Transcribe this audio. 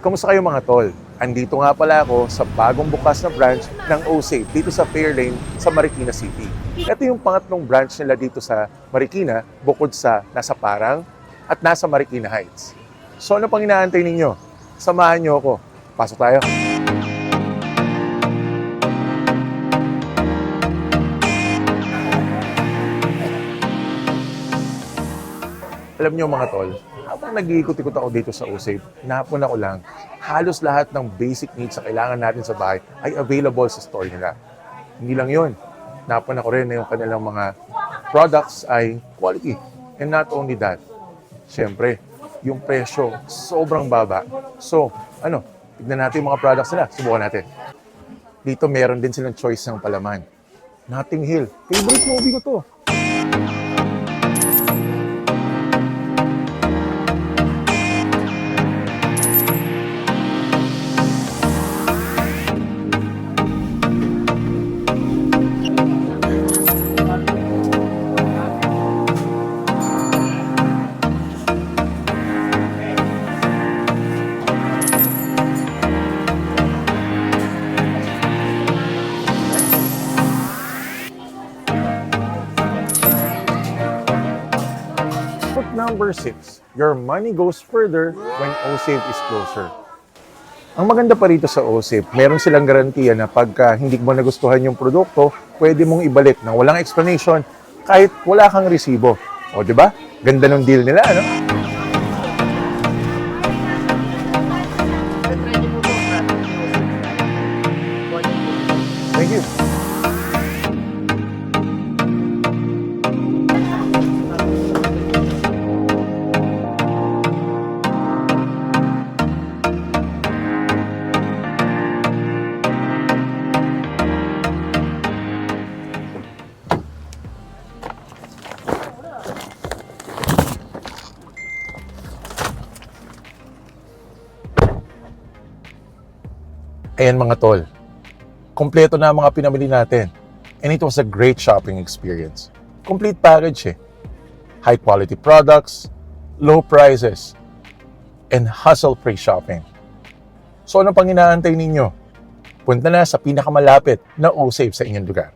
Kamusta kayo mga tol? Andito nga pala ako sa bagong bukas na branch ng OSAFE dito sa Fairlane sa Marikina City. Ito yung pangatlong branch nila dito sa Marikina bukod sa nasa Parang at nasa Marikina Heights. So ano pang inaantay ninyo? Samahan nyo ako. Pasok tayo. Alam nyo mga tol, habang nag-iikot-ikot ako dito sa OSAFE, napuna ko lang, halos lahat ng basic needs na kailangan natin sa bahay ay available sa store nila. Hindi lang yun. Napuna ko rin na yung kanilang mga products ay quality. And not only that, syempre, yung presyo, sobrang baba. So, ano, tignan natin yung mga products nila. Subukan natin. Dito meron din silang choice ng palaman. Notting Hill. Favorite movie ko to. Number six, your money goes further when OSAVE is closer. Ang maganda pa rito sa OSAVE, meron silang garantiya na pagka hindi mo nagustuhan yung produkto, pwede mong ibalik ng walang explanation kahit wala kang resibo. O, di ba? Ganda ng deal nila, ano? Ayan mga tol, kompleto na ang mga pinamili natin. And it was a great shopping experience. Complete package eh. High quality products, low prices, and hassle-free shopping. So ano pang inaantay ninyo? Punta na sa pinakamalapit na OSAVE sa inyong lugar.